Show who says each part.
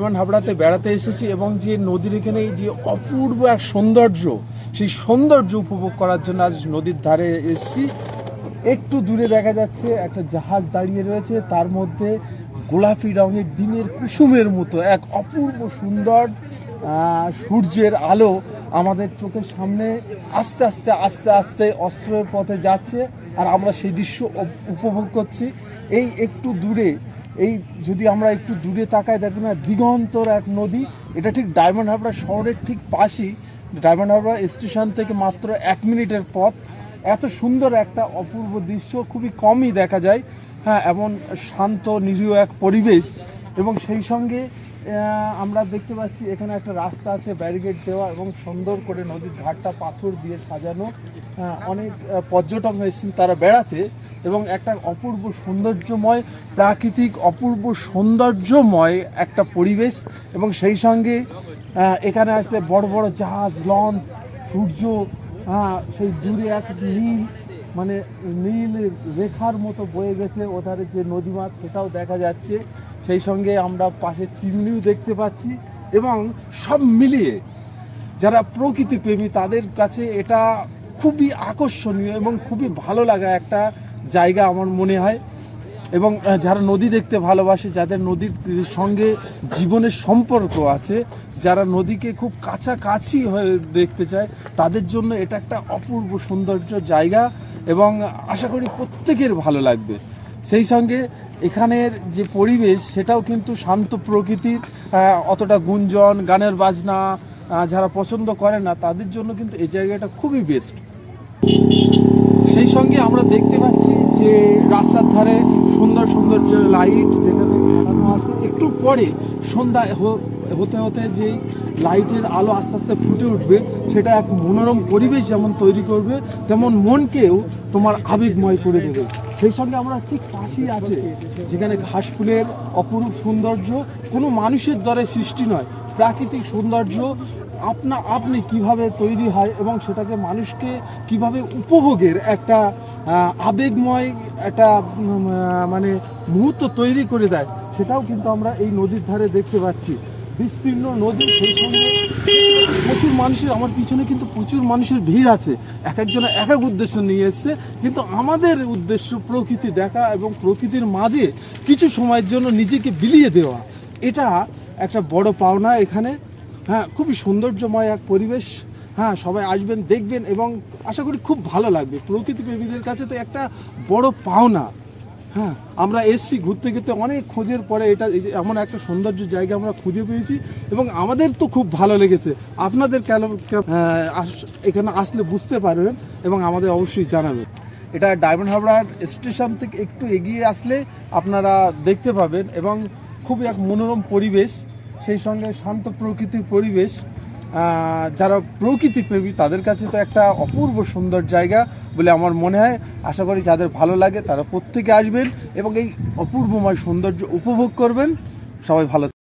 Speaker 1: Diamond হাবড়াতে বেড়াতে এসেছি এবং যে নদীর এখানে যে অপূর্ব এক সৌন্দর্য, সেই সৌন্দর্য উপভোগ করার জন্য আজ নদীর ধারে এসেছি। একটু দূরে দেখা যাচ্ছে একটা জাহাজ দাঁড়িয়ে রয়েছে, তার মধ্যে গোলাপি রঙের ডিমের কুসুমের মতো এক অপূর্ব সুন্দর সূর্যের আলো আমাদের চোখের সামনে আস্তে আস্তে আস্তে আস্তে অস্ত্রের পথে যাচ্ছে। আর আমরা সেই দৃশ্য উপভোগ করছি। এই একটু দূরে এই যদি আমরা একটু দূরে তাকাই দেখো না, দিগন্তর এক নদী। এটা ঠিক ডায়মন্ড হাবড়া শহরের ঠিক পাশেই। ডায়মন্ড হাবড়া স্টেশন থেকে মাত্র এক মিনিটের পথ। এত সুন্দর একটা অপূর্ব দৃশ্য, খুবই কমই দেখা যায়। হ্যাঁ এমন শান্ত, নিরীহ এক পরিবেশ। এবং সেই সঙ্গে আমরা দেখতে পাচ্ছি এখানে একটা রাস্তা আছে ব্যারিকেড দেওয়া এবং সুন্দর করে নদীর ঘাটটা পাথর দিয়ে সাজানো। অনেক পর্যটক এসেছেন তারা বেড়াতে এবং একটা অপূর্ব সৌন্দর্যময়, প্রাকৃতিক অপূর্ব সৌন্দর্যময় একটা পরিবেশ এবং সেই সঙ্গে এখানে আসলে বড় বড় জাহাজ, লঞ্চ, সূর্য হ্যাঁ সেই দূরে এক নীল মানে নীল রেখার মতো বয়ে গেছে ওধারে যে নদী মাছ সেটাও দেখা যাচ্ছে। সেই সঙ্গে আমরা পাশে চিমনিও দেখতে পাচ্ছি এবং সব মিলিয়ে যারা প্রকৃতি প্রেমী, তাদের কাছে এটা খুবই আকর্ষণীয় এবং খুবই ভালো লাগা একটা জায়গা আমার মনে হয়। এবং যারা নদী দেখতে ভালোবাসে, যাদের নদীর সঙ্গে জীবনের সম্পর্ক আছে, যারা নদীকে খুব কাছাকাছি হয়ে দেখতে চায়, তাদের জন্য এটা একটা অপূর্ব সৌন্দর্য জায়গা এবং আশা করি প্রত্যেকের ভালো লাগবে। সেই সঙ্গে এখানের যে পরিবেশ, সেটাও কিন্তু শান্ত প্রকৃতির অতটা গুঞ্জন, গানের বাজনা যারা পছন্দ করে না, তাদের জন্য কিন্তু এই জায়গাটা খুবই বেস্ট সেই সঙ্গে আমরা দেখতে পাচ্ছি যে রাস্তার ধারে সুন্দর সুন্দর যে লাইট যেখানে লাগানো আছে, একটু পরে সন্ধ্যা হতে হতে যে লাইটের আলো আস্তে আস্তে ফুটে উঠবে, সেটা এক মনোরম পরিবেশ যেমন তৈরি করবে, তেমন মনকেও তোমার আবেগময় করে দেবে। সেই সঙ্গে আমরা ঠিক পাশেই আছে, যেখানে ঘাস ফুলের অপরূপ সৌন্দর্য কোনো মানুষের দ্বারা সৃষ্টি নয়। প্রাকৃতিক সৌন্দর্য আপনা, আপনি কীভাবে তৈরি হয় এবং সেটাকে মানুষকে কীভাবে উপভোগের একটা আবেগময় একটা মানে মুহূর্ত তৈরি করে দেয়, সেটাও কিন্তু আমরা এই নদীর ধারে দেখতে পাচ্ছি। বিস্তীর্ণ নদী, সেই সঙ্গে প্রচুর মানুষের, আমার পিছনে কিন্তু প্রচুর মানুষের ভিড় আছে। এক একজনের এক এক উদ্দেশ্য নিয়ে এসছে। কিন্তু আমাদের উদ্দেশ্য প্রকৃতি দেখা এবং প্রকৃতির মাঝে কিছু সময়ের জন্য নিজেকে বিলিয়ে দেওয়া, এটা একটা বড় পাওনা এখানে। হ্যাঁ খুবই সৌন্দর্যময় এক পরিবেশ। হ্যাঁ সবাই আসবেন, দেখবেন এবং আশা করি খুব ভালো লাগবে। প্রকৃতি প্রেমীদের কাছে তো একটা বড় পাওনা। হ্যাঁ আমরা এসছি, ঘুরতে ঘুরতে অনেক খোঁজের পরে এটা এমন একটা সৌন্দর্য জায়গা আমরা খুঁজে পেয়েছি এবং আমাদের তো খুব ভালো লেগেছে। আপনাদের কেন এখানে আসলে বুঝতে পারবেন এবং আমাদের অবশ্যই জানাবেন। এটা ডায়মন্ড হাবড়ার স্টেশন থেকে একটু এগিয়ে আসলে আপনারা দেখতে পাবেন এবং খুবই এক মনোরম পরিবেশ, সেই সঙ্গে শান্ত প্রকৃতির পরিবেশ। যারা প্রকৃতি প্রেমী তাদের কাছে তো একটা অপূর্ব সুন্দর জায়গা বলে আমার মনে হয়। আশা করি যাদের ভালো লাগে তারা প্রত্যেকে আসবেন এবং এই অপূর্বময় সৌন্দর্য উপভোগ করবেন। সবাই ভালো